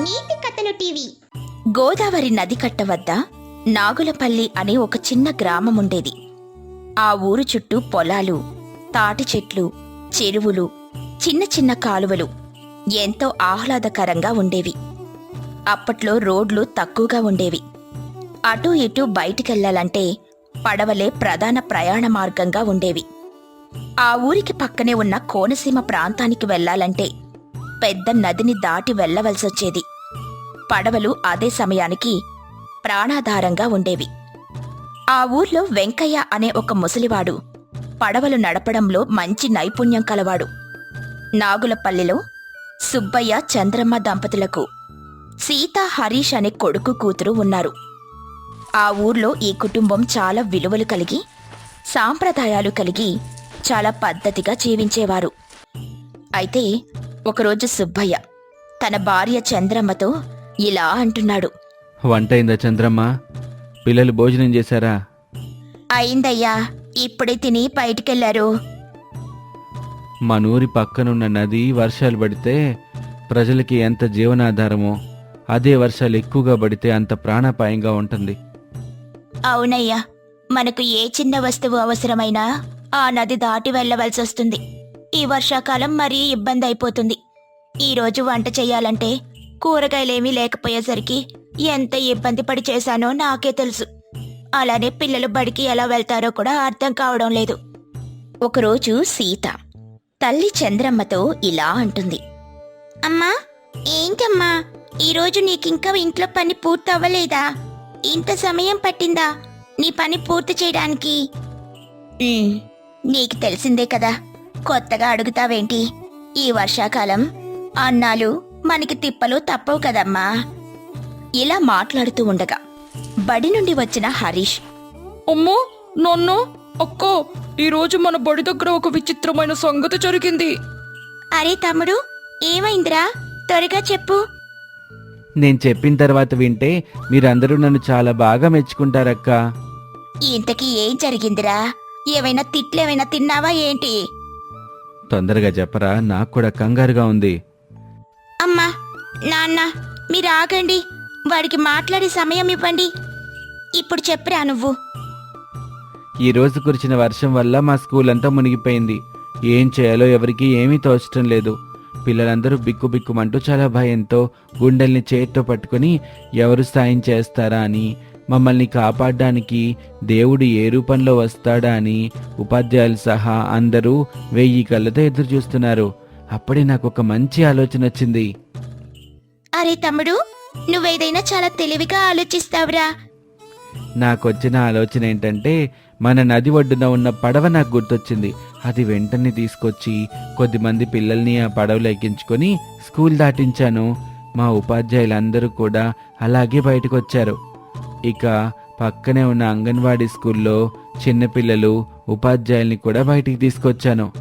నీతి కథలు టీవీ. గోదావరి నది కట్ట వద్ద నాగులపల్లి అనే ఒక చిన్న గ్రామం ఉండేది. ఆ ఊరు చుట్టూ పొలాలు తాటి చెట్లు చెరువులు చిన్న చిన్న కాలువలు ఎంతో ఆహ్లాదకరంగా ఉండేవి. అప్పట్లో రోడ్లు తక్కువగా ఉండేవి. అటూ ఇటూ బయటికెళ్ళాలంటే పడవలే ప్రధాన ప్రయాణ మార్గంగా ఉండేవి. ఆ ఊరికి పక్కనే ఉన్న కోనసీమ ప్రాంతానికి వెళ్ళాలంటే పెద్ద నదిని దాటి వెళ్ళవలసొచ్చేది పడవలు అదే సమయానికి ప్రాణాధారంగా ఉండేవి. ఆ ఊర్లో వెంకయ్య అనే ఒక ముసలివాడు పడవలు నడపడంలో మంచి నైపుణ్యం కలవాడు. నాగులపల్లిలో సుబ్బయ్య చంద్రమ్మ దంపతులకు సీత హరీష్ అనే కొడుకు కూతురు ఉన్నారు. ఆ ఊర్లో ఈ కుటుంబం చాలా విలువలు కలిగి సాంప్రదాయాలు కలిగి చాలా పద్ధతిగా జీవించేవారు. అయితే ఒకరోజు సుబ్బయ్య తన భార్య చంద్రమ్మతో ఇలా అంటున్నాడు. వంటైందా చంద్రమ్మ? పిల్లలు భోజనం చేశారా? అయిందయ్యా ఇప్పుడే తిని బయటికెళ్ళారు. మన ఊరి పక్కనున్న నది వర్షాలు పడితే ప్రజలకి ఎంత జీవనాధారమో అదే వర్షాలు ఎక్కువగా పడితే అంత ప్రాణాపాయంగా ఉంటుంది. అవునయ్యా మనకు ఏ చిన్న వస్తువు అవసరమైనా ఆ నది దాటి వెళ్ళవలసి వస్తుంది ఈ వర్షాకాలం మరీ ఇబ్బంది అయిపోతుంది ఈ రోజు వంట చెయ్యాలంటే కూరగాయలేమీ లేకపోయేసరికి ఎంత ఇబ్బంది పడి చేశానో నాకే తెలుసు. అలానే పిల్లలు బడికి ఎలా వెళ్తారో కూడా అర్థం కావడం లేదు. ఒకరోజు సీత తల్లి చంద్రమ్మతో ఇలా అంటుంది. అమ్మా ఏంటమ్మా? ఈరోజు నీకింకా ఇంట్లో పని పూర్తి అవ్వలేదా ఇంత సమయం పట్టిందా నీ పని పూర్తి చేయడానికి? "ఉమ్, నీకు తెలిసిందే కదా కొత్తగా అడుగుతావేంటి? ఈ వర్షాకాలం అన్నాలు మనకి తిప్పలు తప్పవు కదమ్మా. ఇలా మాట్లాడుతూ ఉండగా బడి నుండి వచ్చిన హరీష్ అమ్మో నాన్న అక్క ఈరోజు మన బడి దగ్గర ఒక విచిత్రమైన సంగతి జరిగింది. అరే తమ్ముడు ఏమైందిరా? త్వరగా చెప్పు. నేను చెప్పిన తర్వాత వింటే మీరందరూ నన్ను చాలా బాగా మెచ్చుకుంటారక్క. ఇంతకీ ఏం జరిగిందిరా? ఏవైనా తిట్లేమైనా తిన్నావా ఏంటి? తొందరగా చెప్పరా నాకు కూడా కంగారుగా ఉంది. అమ్మా నాన్న మీరు ఆగండి. వాడికి మాట్లాడే సమయం ఇవ్వండి. ఇప్పుడు చెప్పురా నువ్వు? ఈ రోజు వర్షం వల్ల మా స్కూల్ అంతా మునిగిపోయింది. ఏం చేయాలో ఎవరికీ ఏమీ తోచటం లేదు. పిల్లలందరూ బిక్కు బిక్కుమంటూ చాలా భయంతో గుండెల్ని చేతితో పట్టుకుని ఎవరు సాయం చేస్తారా అని మమ్మల్ని కాపాడడానికి దేవుడు ఏ రూపంలో వస్తాడా అని ఉపాధ్యాయులు సహా అందరూ వెయ్యి కళ్ళతో ఎదురు చూస్తున్నారు అప్పుడే నాకు ఒక మంచి ఆలోచన వచ్చింది. అరే తమ్ముడు నువ్వేదైనా చాలా తెలివిగా ఆలోచిస్తావురా. నాకొచ్చిన ఆలోచన ఏంటంటే మన నది ఒడ్డున ఉన్న పడవ నాకు గుర్తొచ్చింది. అది వెంటనే తీసుకొచ్చి కొద్దిమంది పిల్లల్ని ఆ పడవలో ఎక్కించుకొని స్కూల్ దాటించాను. మా ఉపాధ్యాయులందరూ కూడా అలాగే బయటకు వచ్చారు ఇక పక్కనే ఉన్న అంగన్వాడీ స్కూల్లో చిన్నపిల్లలు ఉపాధ్యాయుల్ని కూడా బయటికి తీసుకొచ్చాను.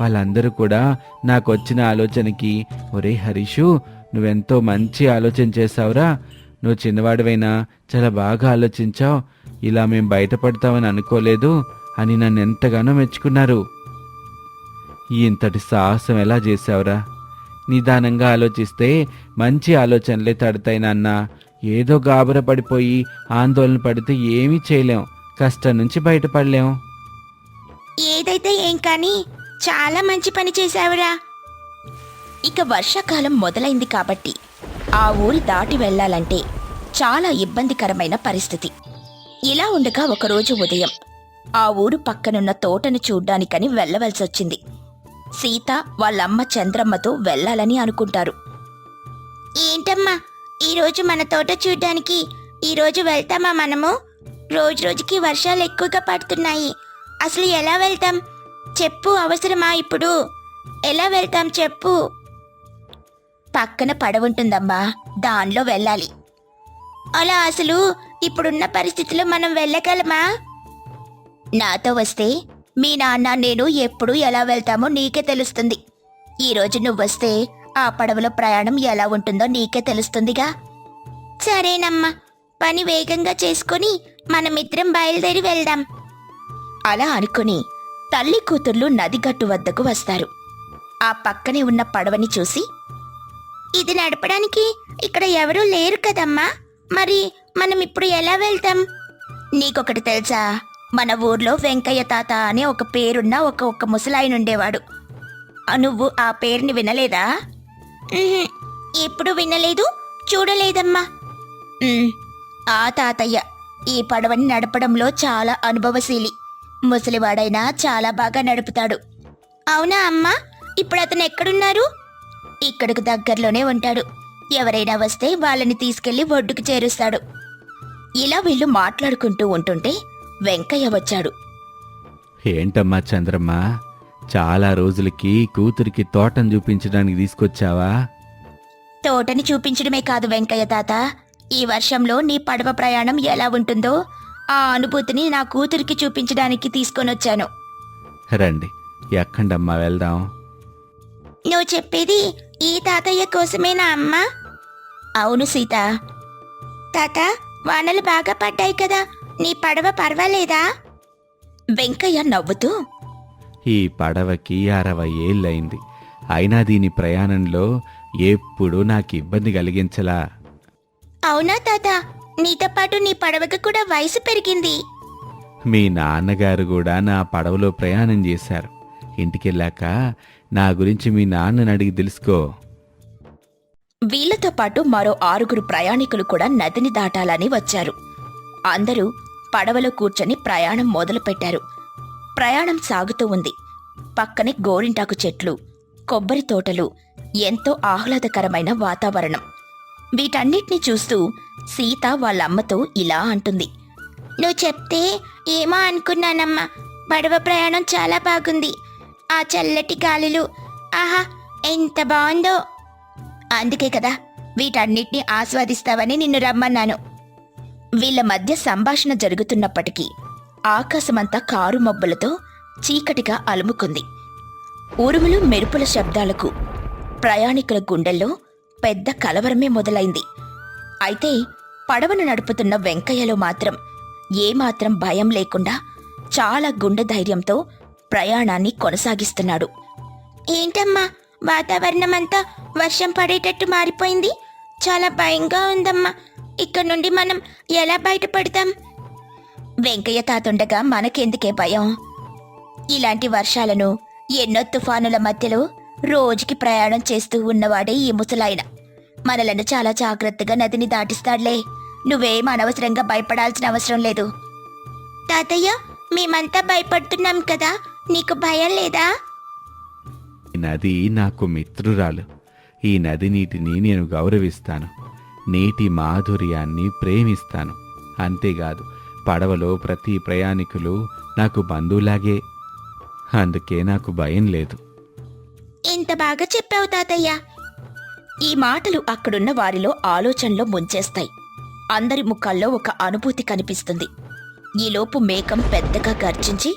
వాళ్ళందరూ కూడా నాకు వచ్చిన ఆలోచనకి ఒరే హరీషు నువ్వెంతో మంచి ఆలోచన చేశావురా. నువ్వు చిన్నవాడివైనా చాలా బాగా ఆలోచించావు. ఇలా మేం బయటపడతామని అనుకోలేదు అని నన్ను ఎంతగానో మెచ్చుకున్నారు. ఇంతటి సాహసం ఎలా చేశావురా? నిదానంగా ఆలోచిస్తే మంచి ఆలోచనలే తడతాయి నాన్న. ఏదో గాబర పడిపోయి ఆందోళన పడితే ఏమీ చేయలేం. కష్టం నుంచి బయటపడలేం. ఏదైతే ఏం కానీ చాలా మంచి పని చేశావురా. ఇక వర్షాకాలం మొదలైంది కాబట్టి ఆ ఊరి దాటి వెళ్ళాలంటే చాలా ఇబ్బందికరమైన పరిస్థితి. ఇలా ఉండగా ఒకరోజు ఉదయం ఆ ఊరు పక్కనున్న తోటను చూడ్డానికని వెళ్ళవలసొచ్చింది. సీత వాళ్ళమ్మ చంద్రమ్మతో వెళ్ళాలని అనుకుంటారు. ఏంటమ్మా ఈరోజు మన తోట చూడ్డానికి ఈరోజు వెళ్తామా మనము? రోజు రోజుకి వర్షాలు ఎక్కువగా పడుతున్నాయి. అసలు ఎలా వెళ్తాం? చెప్పు అవసరమా ఇప్పుడు? ఎలా వెళ్తాం చెప్పు? పక్కన పడవుంటుందమ్మా దానిలో వెళ్ళాలి. అలా అసలు ఇప్పుడున్న పరిస్థితిలో మనం వెళ్ళగలమా? నాతో వస్తే మీ నాన్న నేను ఎప్పుడు ఎలా వెళ్తామో నీకే తెలుస్తుంది. ఈరోజు నువ్వు వస్తే ఆ పడవలో ప్రయాణం ఎలా ఉంటుందో నీకే తెలుస్తుందిగా. సరేనమ్మా పని వేగంగా చేసుకొని మనమిద్దరం బయలుదేరి వెళ్దాం. అలా అనుకుని తల్లి కూతుర్లు నదిగట్టు వద్దకు వస్తారు. ఆ పక్కనే ఉన్న పడవని చూసి ఇది నడపడానికి ఇక్కడ ఎవరూ లేరు కదమ్మా. మరి మనం ఇప్పుడు ఎలా వెళ్తాం? నీకొకటి తెలుసా? మన ఊర్లో వెంకయ్య తాత అనే ఒక పేరున్న ఒక ఒక్క ముసలాయన ఉండేవాడు. నువ్వు ఆ పేరుని వినలేదా? ఎప్పుడు వినలేదు చూడలేదమ్మా. ఆ తాతయ్య ఈ పడవని నడపడంలో చాలా అనుభవశీలి. ముసలివాడైనా చాలా బాగా నడుపుతాడు. అవునా అమ్మా? ఇప్పుడు అతను ఎక్కడున్నారు? ఇక్కడికి దగ్గరలోనే ఉంటాడు. ఎవరైనా వస్తే వాళ్ళని తీసుకెళ్ళి ఒడ్డుకు చేరుస్తాడు. ఇలా వీళ్ళు మాట్లాడుకుంటూ ఉంటుంటే వెంకయ్య వచ్చాడు. ఏంటమ్మా చంద్రమ్మ? చాలా రోజులకి కూతురికి తోటను చూపించడానికి తీసుకొచ్చావా? తోటని చూపించడమే కాదు వెంకయ్య తాత. ఈ వర్షంలో నీ పడవ ప్రయాణం ఎలా ఉంటుందో ఆ అనుభూతిని నా కూతురికి చూపించడానికి తీసుకొనొచ్చాను రండి ఎక్కండమ్మా వెళ్దాం. నువ్వు చెప్పేది ఈ తాతయ్య కోసమేనా అమ్మా? అవును సీత. తాత వానలు బాగా పడ్డాయి కదా నీ పడవ పర్వాలేదా? వెంకయ్య నవ్వుతూ ఈ పడవకి అరవై ఏళ్ళయింది. అయినా దీని ప్రయాణంలో ఎప్పుడూ నాకు ఇబ్బంది కలిగించలా. అవునా తాత? నీతో పాటు నీ పడవకు కూడా వయసు పెరిగింది. మీ నాన్నగారు కూడా నా పడవలో ప్రయాణం చేశారు. ఇంటికెళ్ళాక నా గురించి మీ నాన్నని అడిగి తెలుసుకో. వీళ్ళతో పాటు మరో ఆరుగురు ప్రయాణికులు కూడా నదిని దాటాలని వచ్చారు. అందరూ పడవలో కూర్చొని ప్రయాణం మొదలుపెట్టారు. ప్రయాణం సాగుతూ ఉంది. పక్కనే గోరింటాకు చెట్లు కొబ్బరి తోటలు ఎంతో ఆహ్లాదకరమైన వాతావరణం. వీటన్నిటిని చూస్తూ సీత వాళ్ళమ్మతో ఇలా అంటుంది. నువ్వు చెప్తే ఏమో అనుకున్నానమ్మా. పడవ ప్రయాణం చాలా బాగుంది. ఆ చల్లటి గాలులు ఆహా ఎంత బాగుందో. అందుకే కదా వీటన్నిటిని ఆస్వాదిస్తావని నిన్ను రమ్మన్నాను. వీళ్ళ మధ్య సంభాషణ జరుగుతున్నప్పటికీ ఆకాశమంతా కారు మబ్బులతో చీకటిగా అలుముకుంది. ఉరుములు మెరుపుల శబ్దాలకు ప్రయాణికుల గుండెల్లో పెద్ద కలవరమే మొదలైంది. అయితే పడవను నడుపుతున్న వెంకయ్యలో మాత్రం ఏమాత్రం భయం లేకుండా చాలా గుండె ధైర్యంతో ప్రయాణాన్ని కొనసాగిస్తున్నాడు. ఏంటమ్మా వాతావరణం అంతా వర్షం పడేటట్టు మారిపోయింది? చాలా భయంగా ఉందమ్మా. ఇక్కడ నుండి మనం ఎలా బయటపడతాం? వెంకయ్య తాతుండగా మనకెందుకే భయం? ఇలాంటి వర్షాలను ఎన్నో తుఫానుల మధ్యలో రోజుకి ప్రయాణం చేస్తూ ఉన్నవాడే ఈ ముసలాయన. మనలను చాలా జాగ్రత్తగా నదిని దాటిస్తాడులే. నువ్వేం అనవసరంగా భయపడాల్సిన అవసరం లేదు. తాతయ్య మేమంతా భయపడుతున్నాం కదా. నీకు భయం లేదా? ఈ నది నాకు మిత్రురాలు. ఈ నది నీటిని నేను గౌరవిస్తాను. నీటి మాధుర్యాన్ని ప్రేమిస్తాను. అంతేకాదు పడవలో ప్రతి ప్రయాణికులు నాకు బంధువులాగే. అందుకే నాకు భయం లేదు. ఎంత బాగా చెప్పావు తాతయ్య. ఈ మాటలు అక్కడున్న వారిలో ఆలోచనలో ముంచేస్తాయి. అందరి ముఖాల్లో ఒక అనుభూతి కనిపిస్తుంది. ఈలోపు మేఘం పెద్దగా గర్జించి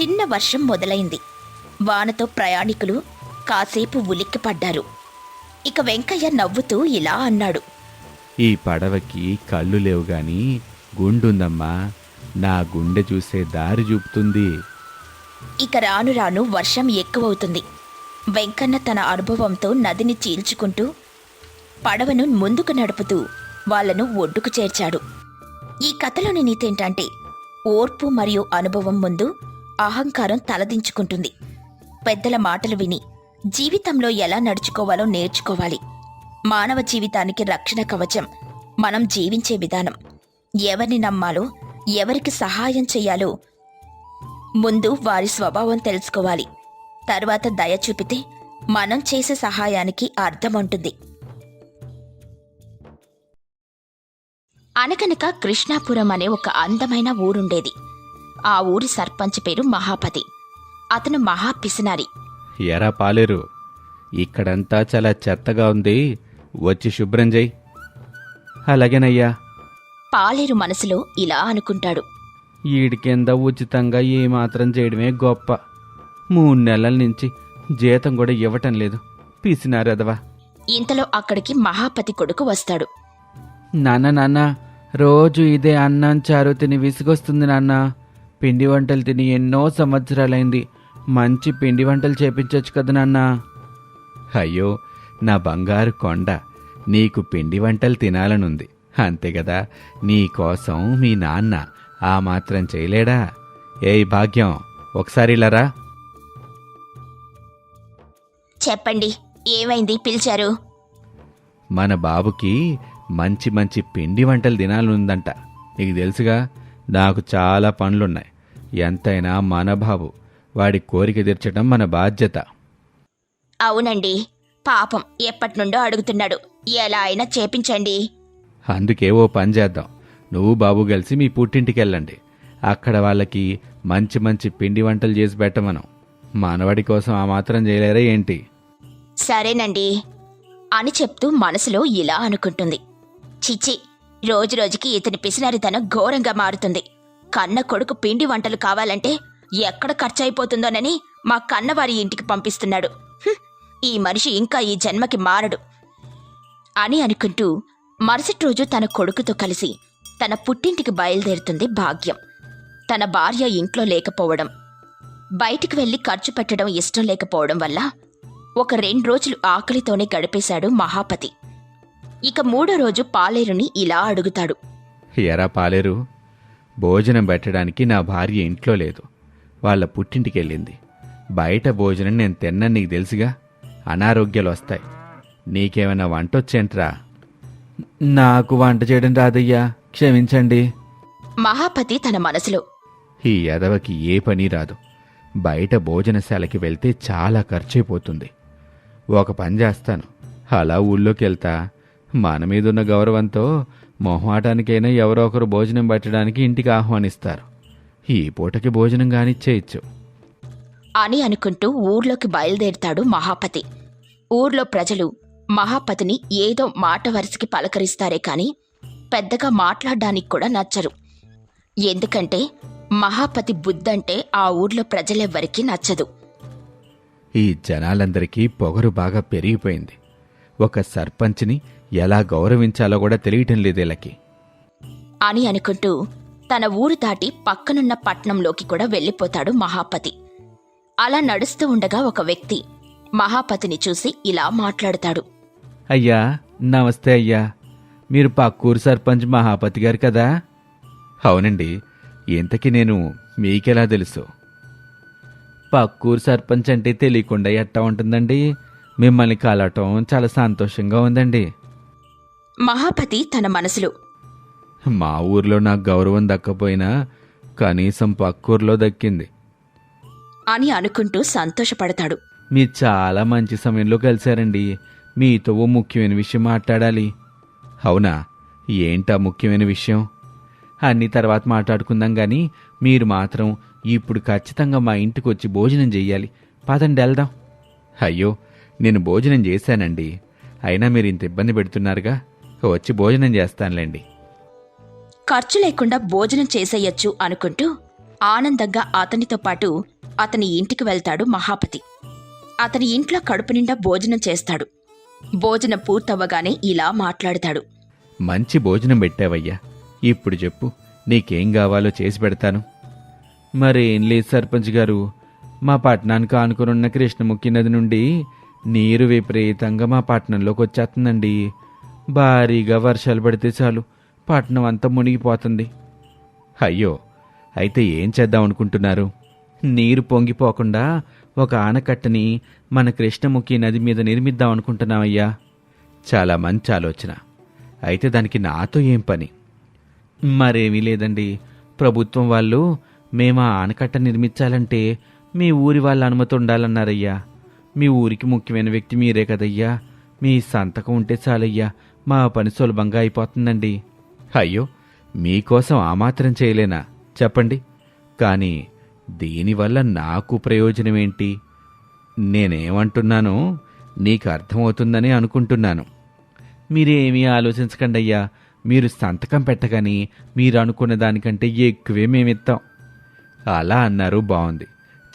చిన్న వర్షం మొదలైంది. వానతో ప్రయాణికులు కాసేపు ఉలిక్కిపడ్డారు. ఇక వెంకయ్య నవ్వుతూ ఇలా అన్నాడు. ఈ పడవకి కళ్ళు లేవు గాని గుండుందమ్మా. నా గుండె చూసే దారి చూపుతుంది. ఇక రాను రాను వర్షం ఎక్కువవుతుంది. వెంకన్న తన అనుభవంతో నదిని చీల్చుకుంటూ పడవను ముందుకు నడుపుతూ వాళ్ళను ఒడ్డుకు చేర్చాడు. ఈ కథలోని నీతేంటంటే ఓర్పు మరియు అనుభవం ముందు అహంకారం తలదించుకుంటుంది. పెద్దల మాటలు విని జీవితంలో ఎలా నడుచుకోవాలో నేర్చుకోవాలి. మానవ జీవితానికి రక్షణ కవచం మనం జీవించే విధానం. ఎవరిని నమ్మాలో ఎవరికి సహాయం చేయాలో ముందు వారి స్వభావం తెలుసుకోవాలి. తర్వాత దయ చూపితే మనం చేసే సహాయానికి అర్థం ఉంటుంది అనగనక కృష్ణాపురం అనే ఒక అందమైన ఊరుండేది. ఆ ఊరి సర్పంచ్ పేరు మహాపతి. అతను మహా పిసినారి ఎరా పాలేరు ఇక్కడంతా చాలా చెత్తగా ఉంది. వచ్చి శుభ్రం చేయి. అలాగేనయ్యా. పాలేరు మనసులో ఇలా అనుకుంటాడు. ఈడి కింద ఉచితంగా ఏ మాత్రం చేయడమే గొప్ప. మూడు నెలల నుంచి జీతం కూడా ఇవ్వటం లేదు. పిసినారదవా ఇంతలో అక్కడికి మహాపతి కొడుకు వస్తాడు. నాన్న నాన్న రోజు ఇదే అన్నం చారు తిని విసుగొస్తుంది నాన్న. పిండి వంటలు తిని ఎన్నో సంవత్సరాలైంది. మంచి పిండి వంటలు చేపించొచ్చు కదా నాన్న. అయ్యో నా బంగారు కొండ. నీకు పిండి వంటలు తినాలనుంది. అంతే కదా నీ కోసం మీ నాన్న ఆ మాత్రం చేయలేడా? ఏయ్ భాగ్యం ఒకసారి ఇలారా చెప్పండి ఏమైంది పిలిచారు? మన బాబుకి మంచి మంచి పిండి వంటలు తినాలనుందంట. నీకు తెలుసుగా నాకు చాలా పనులున్నాయి. ఎంతైనా మన బాబు వాడి కోరిక తీర్చడం మన బాధ్యత. అవునండి పాపం ఎప్పటి నుండో అడుగుతున్నాడు. ఎలా అయినా చేపించండి. అందుకే ఓ పని చేద్దాం. నువ్వు బాబు కలిసి మీ పుట్టింటికి వెళ్ళండి అక్కడ వాళ్ళకి మంచి మంచి పిండి వంటలు చేసి పెట్టమను. మనవడి కోసం ఆ మాత్రం చేయలేరా ఏంటి? సరేనండి అని చెప్తూ మనసులో ఇలా అనుకుంటుంది. చిచ్చి రోజు రోజుకి ఇతని పిసినారితనం ఘోరంగా మారుతుంది. కన్న కొడుకు పిండి వంటలు కావాలంటే ఎక్కడ ఖర్చయిపోతుందోనని మా కన్నవారి ఇంటికి పంపిస్తున్నాడు. ఈ మనిషి ఇంకా ఈ జన్మకి మారడు అని అనుకుంటూ మరుసటి రోజు తన కొడుకుతో కలిసి తన పుట్టింటికి బయలుదేరుతుంది భాగ్యం. తన భార్య ఇంట్లో లేకపోవడం బయటికి వెళ్ళి ఖర్చు పెట్టడం ఇష్టం లేకపోవడం వల్ల ఒక రెండు రోజులు ఆకలితోనే గడిపేశాడు మహాపతి. ఇక మూడో రోజు పాలేరుని ఇలా అడుగుతాడు. ఎరా పాలేరు భోజనం పెట్టడానికి నా భార్య ఇంట్లో లేదు. వాళ్ళ పుట్టింటికి వెళ్ళింది. బయట భోజనం నేను తిన్నాను నీకు తెలుసుగా? అనారోగ్యాలు వస్తాయి. నీకేమైనా వంట వచ్చేంట్రా నాకు వంట చేయడం రాదయ్యా. క్షమించండి. మహాపతి తన మనసులో ఈ ఎదవకి ఏ పని రాదు. బయట భోజనశాలకి వెళ్తే చాలా ఖర్చయిపోతుంది ఒక పని చేస్తాను. అలా ఊళ్ళోకి వెళ్తా మన మీదున్న గౌరవంతో మొహమాటానికైనా ఎవరో ఒకరు భోజనం పెట్టడానికి ఇంటికి ఆహ్వానిస్తారు. ఈ పూటకి భోజనం కానిచ్చేయచ్చు అని అనుకుంటూ ఊర్లోకి బయలుదేరుతాడు మహాపతి. ఊర్లో ప్రజలు మహాపతిని ఏదో మాట వరుసకి పలకరిస్తారే కాని పెద్దగా మాట్లాడడానికి కూడా నచ్చరు. ఎందుకంటే మహాపతి బుద్ధంటే ఆ ఊర్లో ప్రజలెవ్వరికీ నచ్చదు. ఈ జనాలందరికీ పొగరు బాగా పెరిగిపోయింది. ఒక సర్పంచ్ని ఎలా గౌరవించాలో కూడా తెలియటం లేదు వీళ్ళకి. అని అనుకుంటూ తన ఊరు దాటి పక్కనున్న పట్నంలోకి కూడా వెళ్ళిపోతాడు మహాపతి. అలా నడుస్తూ ఉండగా ఒక వ్యక్తి మహాపతిని చూసి ఇలా మాట్లాడతాడు. అయ్యా నమస్తే అయ్యా. మీరు పక్కూరు సర్పంచ్ మహాపతి గారు కదా? అవునండి. ఇంతకీ నేను మీకెలా తెలుసు? పక్కూరు సర్పంచ్ అంటే తెలియకుండా ఎట్టా ఉంటుందండి? మిమ్మల్ని కలవటం చాలా సంతోషంగా ఉందండి. మహాపతి తన మనసులో మా ఊర్లో నాకు గౌరవం దక్కపోయినా కనీసం పక్కూర్లో దక్కింది. అని అనుకుంటూ సంతోషపడతాడు. మీరు చాలా మంచి సమయంలో కలిశారండి. మీతో ఓ ముఖ్యమైన విషయం మాట్లాడాలి. అవునా? ఏంటా ముఖ్యమైన విషయం? అన్ని తర్వాత మాట్లాడుకుందాం కానీ మీరు మాత్రం ఇప్పుడు ఖచ్చితంగా మా ఇంటికి వచ్చి భోజనం చెయ్యాలి. పదండి వెళ్దాం. అయ్యో నేను భోజనం చేశానండి. అయినా మీరు ఇంత ఇబ్బంది పెడుతున్నారుగా. వచ్చి భోజనం చేస్తానులేండి. ఖర్చు లేకుండా భోజనం చేసేయచ్చు అనుకుంటూ ఆనందంగా అతనితో పాటు అతని ఇంటికి వెళ్తాడు మహాపతి. అతని ఇంట్లో కడుపు నిండా భోజనం చేస్తాడు. భోజనం పూర్తవ్వగానే ఇలా మాట్లాడతాడు. మంచి భోజనం పెట్టావయ్యా. ఇప్పుడు చెప్పు నీకేం కావాలో చేసి పెడతాను. మరేం లేదు సర్పంచ్ గారు. మా పట్టణానికి ఆనుకునున్న కృష్ణముఖి నది నుండి నీరు విపరీతంగా మా పట్టణంలోకి వచ్చేస్తుందండి. భారీగా వర్షాలు పడితే చాలు పట్టణం అంతా మునిగిపోతుంది. అయ్యో అయితే ఏం చేద్దాం అనుకుంటున్నారు? నీరు పొంగిపోకుండా ఒక ఆనకట్టని మన కృష్ణముఖి నది మీద నిర్మిద్దాం అనుకుంటున్నామయ్యా. చాలా మంచి ఆలోచన. అయితే దానికి నాతో ఏం పని? మరేమీ లేదండి. ప్రభుత్వం వాళ్ళు మేము ఆ ఆనకట్ట నిర్మించాలంటే మీ ఊరి వాళ్ళ అనుమతి ఉండాలన్నారయ్యా. మీ ఊరికి ముఖ్యమైన వ్యక్తి మీరే కదయ్యా. మీ సంతకం ఉంటే చాలయ్యా. మా పని సులభంగా అయిపోతుందండి. అయ్యో మీకోసం ఆ మాత్రం చేయలేనా? చెప్పండి. కానీ దీనివల్ల నాకు ప్రయోజనం ఏంటి నేనేమంటున్నానో నీకు అర్థమవుతుందని అనుకుంటున్నాను. మీరేమీ ఆలోచించకండి అయ్యా మీరు సంతకం పెట్టగాని మీరు అనుకున్న దానికంటే ఎక్కువే మేమిస్తాం అలా అన్నారు బాగుంది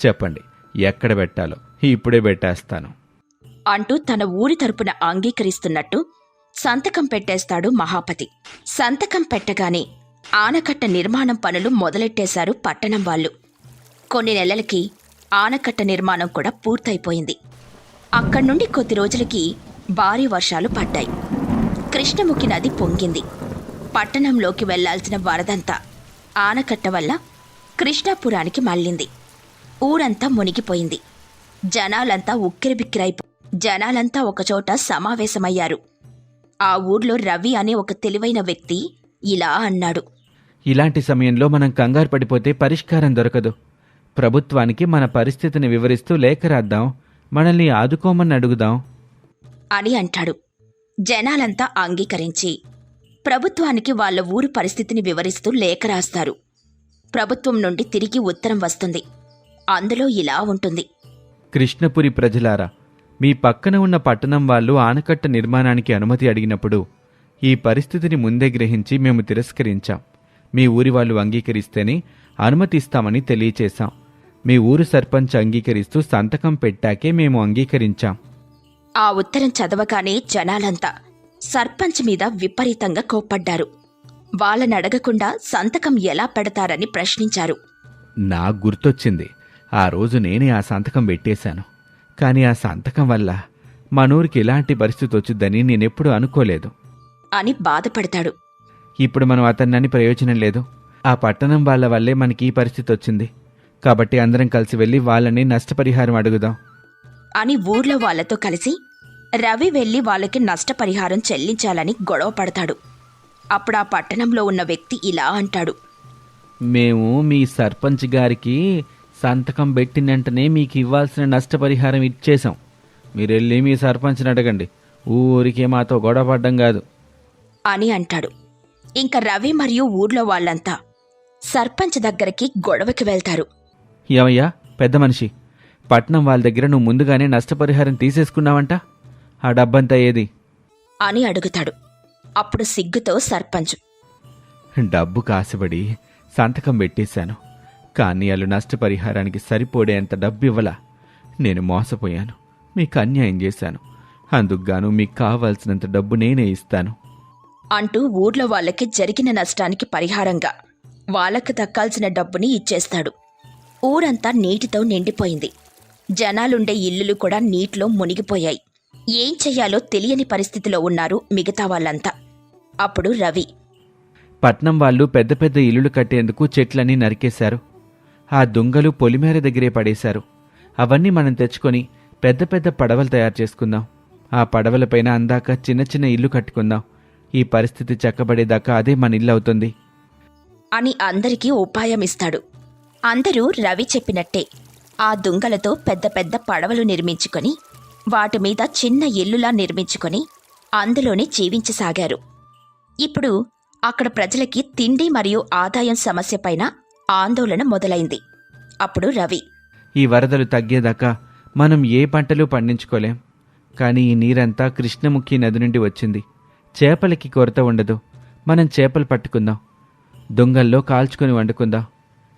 చెప్పండి ఎక్కడ పెట్టాలో? ఇప్పుడే పెట్టేస్తాను. అంటూ తన ఊరి తరపున అంగీకరిస్తున్నట్టు సంతకం పెట్టేస్తాడు మహాపతి. సంతకం పెట్టగానే ఆనకట్ట నిర్మాణం పనులు మొదలెట్టేశారు పట్టణం వాళ్ళు. కొన్ని నెలలకి ఆనకట్ట నిర్మాణం కూడా పూర్తయిపోయింది. అక్కడి నుండి కొద్ది రోజులకి భారీ వర్షాలు పడ్డాయి. కృష్ణముఖి నది పొంగింది. పట్టణంలోకి వెళ్ళాల్సిన వరదంతా ఆనకట్ట వల్ల కృష్ణాపురానికి మళ్ళింది. ఊరంతా మునిగిపోయింది. జనాలంతా ఉక్కిరిబిక్కిరైపో జనాలంతా ఒకచోట సమావేశమయ్యారు. ఆ ఊర్లో రవి అనే ఒక తెలివైన వ్యక్తి ఇలా అన్నాడు. ఇలాంటి సమయంలో మనం కంగారు పడిపోతే పరిష్కారం దొరకదు. ప్రభుత్వానికి మన పరిస్థితిని వివరిస్తూ లేఖ రాద్దాం. మనల్ని ఆదుకోమని అడుగుదాం. అని అంటాడు. జనాలంతా అంగీకరించి ప్రభుత్వానికి వాళ్ళ ఊరు పరిస్థితిని వివరిస్తూ లేఖ రాస్తారు. ప్రభుత్వం నుండి తిరిగి ఉత్తరం వస్తుంది. అందులో ఇలా ఉంటుంది. కృష్ణపురి ప్రజలారా మీ పక్కన ఉన్న పట్టణం వాళ్ళు ఆనకట్ట నిర్మాణానికి అనుమతి అడిగినప్పుడు ఈ పరిస్థితిని ముందే గ్రహించి మేము తిరస్కరించాం. మీ ఊరి వాళ్ళు అంగీకరిస్తేనే అనుమతి ఇస్తామని తెలియచేశాం. మీ ఊరు సర్పంచ్ అంగీకరిస్తూ సంతకం పెట్టాకే మేము అంగీకరించాం. ఆ ఉత్తరం చదవగానే జనాలంతా సర్పంచ్ మీద విపరీతంగా కోప్పడ్డారు. వాళ్ళని అడగకుండా సంతకం ఎలా పెడతారని ప్రశ్నించారు. నాకు గుర్తొచ్చింది. ఆ రోజు నేనే ఆ సంతకం పెట్టేశాను. కానీ ఆ సంతకం వల్ల మనూరికి ఇలాంటి పరిస్థితి వచ్చిందని నేనెప్పుడు అనుకోలేదు. అని బాధపడతాడు. ఇప్పుడు మనం అతన్నని ప్రయోజనం లేదు. ఆ పట్టణం వాళ్ళ వల్లే మనకి ఈ పరిస్థితి వచ్చింది కాబట్టి అందరం కలిసి వెళ్ళి వాళ్ళని నష్టపరిహారం అడుగుదాం. అని ఊర్లో వాళ్ళతో కలిసి రవి వెళ్ళి వాళ్ళకి నష్టపరిహారం చెల్లించాలని గొడవ పడతాడు. అప్పుడు ఆ పట్టణంలో ఉన్న వ్యక్తి ఇలా అంటాడు. మేము మీ సర్పంచ్ గారికి సంతకం పెట్టిన వెంటనే మీకు ఇవ్వాల్సిన నష్టపరిహారం ఇచ్చేశాం. మీరు వెళ్ళి మీ సర్పంచ్ని అడగండి. ఊరికే మాతో గొడవ పడ్డం కాదు. అని అంటాడు. ఇంక రవి మరియు ఊర్లో వాళ్ళంతా సర్పంచ్ దగ్గరికి గొడవకి వెళ్తారు. ఏమయ్యా పెద్ద మనిషి. పట్నం వాళ్ళ దగ్గర నువ్వు ముందుగానే నష్టపరిహారం తీసేసుకున్నావంట. ఆ డబ్బంతా ఏది? అని అడుగుతాడు. అప్పుడు సిగ్గుతో సర్పంచ్. డబ్బు కాసిబడి సంతకం పెట్టేశాను. కానీ వాళ్ళు నష్టపరిహారానికి సరిపోడేంత డబ్బు ఇవ్వలా నేను మోసపోయాను. మీకు అన్యాయం చేశాను. అందుకుగాను మీకు కావాల్సినంత డబ్బు నేనే ఇస్తాను. అంటూ ఊర్లో వాళ్ళకి జరిగిన నష్టానికి పరిహారంగా వాళ్ళకు దక్కాల్సిన డబ్బుని ఇచ్చేస్తాడు. ఊరంతా నీటితో నిండిపోయింది. జనాలుండే ఇల్లులు కూడా నీటిలో మునిగిపోయాయి. ఏం చెయ్యాలో తెలియని పరిస్థితిలో ఉన్నారు మిగతా వాళ్ళంతా. అప్పుడు రవి. పట్నం వాళ్ళు పెద్ద పెద్ద ఇల్లులు కట్టేందుకు చెట్లన్నీ నరికేశారు. ఆ దుంగలు పొలిమేర దగ్గరే పడేశారు. అవన్నీ మనం తెచ్చుకొని పెద్ద పెద్ద పడవలు తయారు చేసుకుందాం. ఆ పడవలపైన అందాక చిన్న చిన్న ఇల్లు కట్టుకుందాం. ఈ పరిస్థితి చక్కబడేదాకా అదే మన ఇల్లు అవుతుంది. అని అందరికీ ఉపాయం ఇస్తాడు అందరూ రవి చెప్పినట్టే ఆ దుంగలతో పెద్ద పెద్ద పడవలు నిర్మించుకొని వాటి మీద చిన్న ఇల్లులా నిర్మించుకొని అందులోనే జీవించసాగారు. ఇప్పుడు అక్కడ ప్రజలకి తిండి మరియు ఆదాయం సమస్యపైన ఆందోళన మొదలైంది. అప్పుడు రవి ఈ వరదలు తగ్గేదాకా మనం ఏ పంటలు పండించుకోలేం. కానీ ఈ నీరంతా కృష్ణముఖి నది నుండి వచ్చింది. చేపలకి కొరత ఉండదు. మనం చేపలు పట్టుకుందాం. దొంగల్లో కాల్చుకొని వండుకుందాం.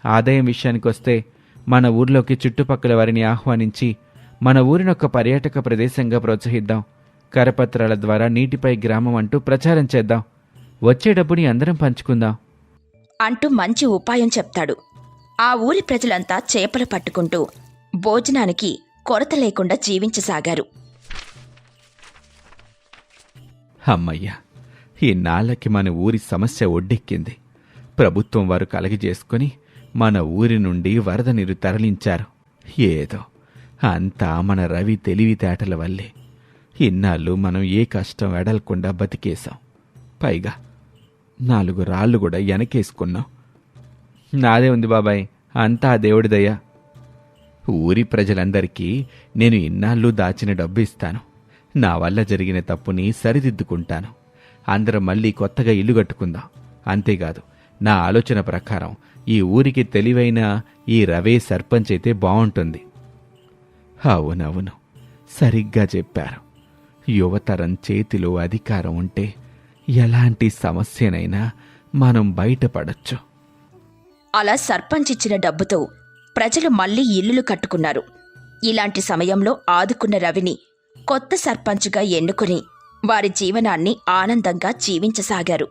ఆదాయం విషయానికి వస్తే మన ఊర్లోకి చుట్టుపక్కల వారిని ఆహ్వానించి మన ఊరిని ఒక పర్యాటక ప్రదేశంగా ప్రోత్సహిద్దాం. కరపత్రాల ద్వారా నీటిపై గ్రామం అంటూ ప్రచారం చేద్దాం. వచ్చే డబ్బుని అందరం పంచుకుందాం. అంటూ మంచి ఉపాయం చెప్తాడు. ఆ ఊరి ప్రజలంతా చేపలు పట్టుకుంటూ భోజనానికి కొరత లేకుండా జీవించసాగారు. అమ్మయ్యా ఈ నాళ్ళకి మన ఊరి సమస్య ఒడ్డెక్కింది. ప్రభుత్వం వారు కలగజేసుకుని మన ఊరి నుండి వరద నీరు తరలించారు. ఏదో అంతా మన రవి తెలివితేటల వల్లే. ఇన్నాళ్ళు మనం ఏ కష్టం వెడలకుండా బతికేశాం. పైగా నాలుగు రాళ్ళు కూడా వెనకేసుకున్నాం నాదే ఉంది బాబాయ్ అంతా ఆ దేవుడిదయ్యా ఊరి ప్రజలందరికీ నేను ఇన్నాళ్ళు దాచిన డబ్బు ఇస్తాను. నా వల్ల జరిగిన తప్పుని సరిదిద్దుకుంటాను. అందరం మళ్ళీ కొత్తగా ఇల్లు కట్టుకుందాం. అంతేకాదు నా ఆలోచన ప్రకారం ఈ ఊరికి తెలివైన ఈ రవే సర్పంచ్ అయితే బాగుంటుంది అవునవును సరిగ్గా చెప్పారు. యువతరం చేతిలో అధికారం ఉంటే ఎలాంటి సమస్యనైనా మనం బయటపడచ్చు. అలా సర్పంచ్ ఇచ్చిన డబ్బుతో ప్రజలు మళ్ళీ ఇల్లులు కట్టుకున్నారు. ఇలాంటి సమయంలో ఆదుకున్న రవిని కొత్త సర్పంచ్గా ఎన్నుకుని వారి జీవనాన్ని ఆనందంగా జీవించసాగారు.